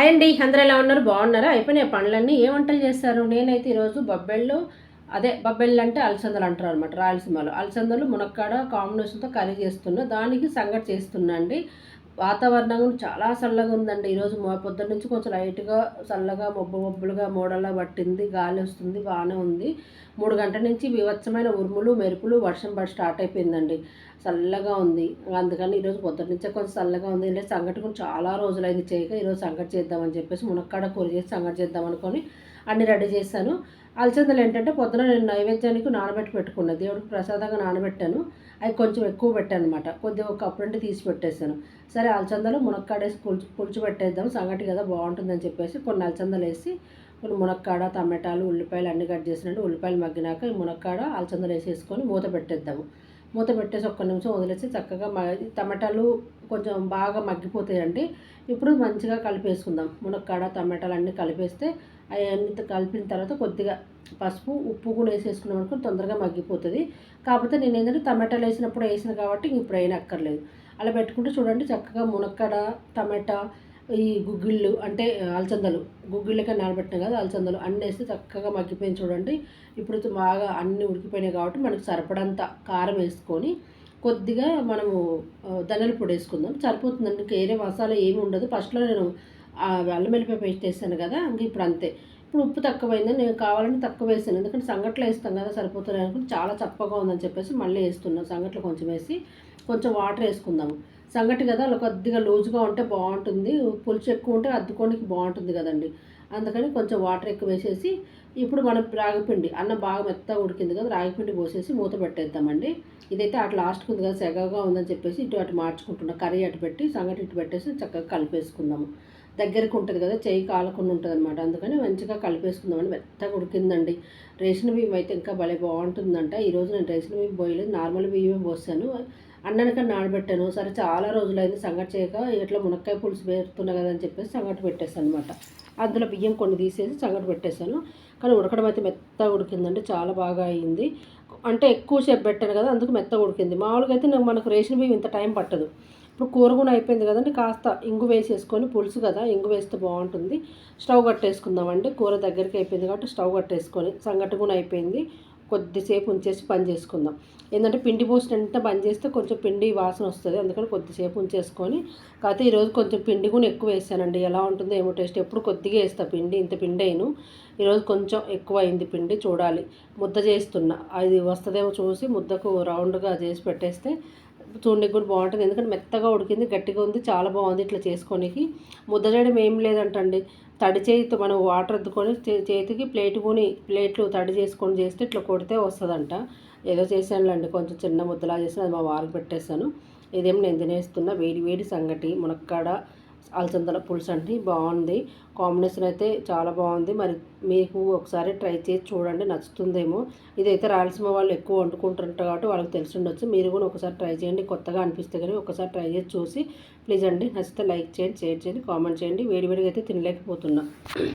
Hi అండి అందరూ ఎలా ఉన్నారు? బాగున్నారా? అయిపోయినాయి పనులన్నీ ఏ వంటలు చేస్తారు? నేనైతే ఈరోజు బొబ్బెళ్ళు అదే బొబ్బెళ్ళు అంటే అలసందలు అంటారు అనమాట రాయలసీమలో. అలసందలు మునక్కాడ కాంబినేషన్తో కర్రీ చేస్తున్నా. దానికి సంగటి చేస్తున్నా అండి. వాతావరణం చాలా చల్లగా ఉందండి. ఈరోజు పొద్దున్న నుంచి కొంచెం లైట్గా చల్లగా మబ్బు మబ్బులుగా మూడల్లా పట్టింది. గాలి వస్తుంది బాగానే ఉంది. మూడు గంటల నుంచి వివత్సమైన ఉరుములు మెరుపులు వర్షం పడి స్టార్ట్ అయిపోయిందండి. చల్లగా ఉంది. అందుకని ఈరోజు పొద్దున్న నుంచే కొంచెం చల్లగా ఉంది. లేదు సంగటి కూడా చాలా రోజులైంది. చేయక ఈరోజు సంగటి చేద్దామని చెప్పేసి మునక్కాడ కూర చేసి సంగటి చేద్దాం అనుకొని అన్ని రెడీ చేశాను. అలసందలు ఏంటంటే పొద్దున నేను నైవేద్యానికి నానబెట్టి పెట్టుకున్నాను దేవుడికి ప్రసాదంగా నానబెట్టాను. అవి కొంచెం ఎక్కువ పెట్టాను అనమాట కొద్దిగా ఒక కప్పు నుండి తీసి పెట్టేశాను. సరే అలసందలు మునక్కాడేసి పులుచు పులుచు పెట్టేద్దాం సంగటి కదా బాగుంటుందని చెప్పేసి కొన్ని అలసందలు వేసి కొన్ని మునక్కాడ టమాటాలు ఉల్లిపాయలు అన్ని కట్ చేసినట్టు ఉల్లిపాయలు మగ్గినాక ఈ మునక్కాడ అలసందలు వేసేసుకొని మూత పెట్టేద్దాము. మూత పెట్టేసి ఒక్క నిమిషం వదిలేసి చక్కగా టమాటాలు కొంచెం బాగా మగ్గిపోతాయండి. ఇప్పుడు మంచిగా కలిపేసుకుందాం. మునక్కాడ టమాటాలు అన్నీ కలిపేస్తే అవన్నీ కలిపిన తర్వాత కొద్దిగా పసుపు ఉప్పు కూడా వేసేసుకున్నాం అనుకో తొందరగా మగ్గిపోతుంది. కాకపోతే నేను ఏంటంటే టమాటాలు వేసినప్పుడు వేసిన కాబట్టి ఇప్పుడు అయినా అక్కర్లేదు అలా పెట్టుకుంటే చూడండి చక్కగా మునక్కాడ టమాటా ఈ గుగ్గిళ్ళు అంటే అలచందలు గుగ్గిళ్ళకే నానబెట్టిన కదా అలచందలు అన్నీ వేస్తే చక్కగా మగ్గిపోయింది చూడండి. ఇప్పుడు బాగా అన్నీ ఉడికిపోయినాయి కాబట్టి మనకు సరిపడంత కారం వేసుకొని కొద్దిగా మనము ధనియాల పొడి వేసుకుందాం. సరిపోతుందండి. ఇంకా వేరే మసాలా ఏమి ఉండదు. ఫస్ట్లో నేను అల్లం వెల్లిపాయ పేస్ట్ వేసాను కదా ఇంక ఇప్పుడు అంతే. ఇప్పుడు ఉప్పు తక్కువైందని నేను కావాలంటే తక్కువ వేసాను. ఎందుకంటే సంగట్లో వేస్తాం కదా సరిపోతుంది అనుకుని చాలా చప్పగా ఉందని చెప్పేసి మళ్ళీ వేస్తున్నాం సంగట్లో కొంచెం వేసి కొంచెం వాటర్ వేసుకుందాము. సంగటి కదా అలా కొద్దిగా లూజ్గా ఉంటే బాగుంటుంది. పులుసు ఎక్కువ ఉంటే అద్దుకోనికి బాగుంటుంది కదండి. అందుకని కొంచెం వాటర్ ఎక్కువ వేసేసి ఇప్పుడు మనం రాగిపిండి అన్నం బాగా మెత్తగా ఉడికింది కదా రాగిపిండి పోసేసి మూత పెట్టేద్దామండి. ఇదైతే అటు లాస్ట్కి ఉంది కదా సెగగా ఉందని చెప్పేసి ఇటు అటు మార్చుకుంటున్నాం. కర్రీ అటు పెట్టి సంగటి ఇటు పెట్టేసి చక్కగా కలిపేసుకుందాము. దగ్గరికి ఉంటుంది కదా చేయి కాలకుండా ఉంటుంది అనమాట అందుకని మంచిగా కలిపేసుకుందామని మెత్తగా ఉడికిందండి. రేషన్ బియ్యం అయితే ఇంకా భలే బాగుంటుందంట. ఈరోజు నేను రేషన్ బియ్యం పోయలేదు నార్మల్ బియ్యమే పోసాను. అన్నానికని నానబెట్టాను. సరే చాలా రోజులైంది సంగటి చేయక ఇట్లా మునక్కాయ పులుసు పెడుతున్నా కదా అని చెప్పేసి సంగటి పెట్టేస్తాను అనమాట అందులో బియ్యం కొన్ని తీసేసి సంగటి పెట్టేశాను. కానీ ఉడకడం అయితే మెత్తగా ఉడికిందండి చాలా బాగా అయింది. అంటే ఎక్కువ సేపు పెట్టాను కదా అందుకు మెత్తగా ఉడికింది. మామూలుగా అయితే మనకు రేషన్ బియ్యం ఇంత టైం పట్టదు. ఇప్పుడు కూర కూడా అయిపోయింది కదండి కాస్త ఇంగు వేసేసుకొని పులుసు కదా ఇంగు వేస్తే బాగుంటుంది. స్టవ్ కట్టేసుకుందామండి కూర దగ్గరికి అయిపోయింది కాబట్టి స్టవ్ కట్టేసుకొని సంగటి కూడా అయిపోయింది. కొద్దిసేపు ఉంచేసి పని చేసుకుందాం. ఏంటంటే పిండి పోసినంత బంద్ చేస్తే కొంచెం పిండి వాసన వస్తుంది. అందుకని కొద్దిసేపు ఉంచేసుకొని కాకపోతే ఈరోజు కొంచెం పిండి కూడా ఎక్కువ వేసానండి. ఎలా ఉంటుందో ఏమో టేస్ట్. ఎప్పుడు కొద్దిగా వేస్తా పిండి ఇంత పిండి అయిను. ఈరోజు కొంచెం ఎక్కువ అయింది పిండి చూడాలి. ముద్ద చేస్తున్నా. అది వస్తుందేమో చూసి ముద్దకు రౌండ్గా చేసి పెట్టేస్తే చూడడానికి కూడా బాగుంటుంది. ఎందుకంటే మెత్తగా ఉడికింది గట్టిగా ఉంది చాలా బాగుంది ఇట్లా చేసుకోనికి. ముద్ద చేయడం ఏం లేదంటండి. తడి చేతితో మనం వాటర్ అద్దుకొని చేతికి ప్లేట్ కొని ప్లేట్లు తడి చేసుకొని చేస్తే ఇట్లా కొడితే వస్తుందంట. ఏదో చేశానులేండి కొంచెం చిన్న ముద్దలా చేసిన అది మా వారికి పెట్టేశాను ఇదేం నేను తినేస్తున్నా వేడి వేడి సంగటి మునక్కాడ అలసందల పులుసు అంటే బాగుంది. కాంబినేషన్ అయితే చాలా బాగుంది. మరి మీకు ఒకసారి ట్రై చేసి చూడండి నచ్చుతుందేమో. ఇదైతే రాయలసీమ వాళ్ళు ఎక్కువ వండుకుంటుంటారు కాబట్టి వాళ్ళకి తెలిసి ఉండొచ్చు మీరు కూడా ఒకసారి ట్రై చేయండి. కొత్తగా అనిపిస్తే కానీ ఒకసారి ట్రై చేసి చూసి ప్లీజ్ అండి నచ్చితే లైక్ చేయండి షేర్ చేయండి కామెంట్ చేయండి. వేడివేడిగా అయితే తినలేకపోతున్నా.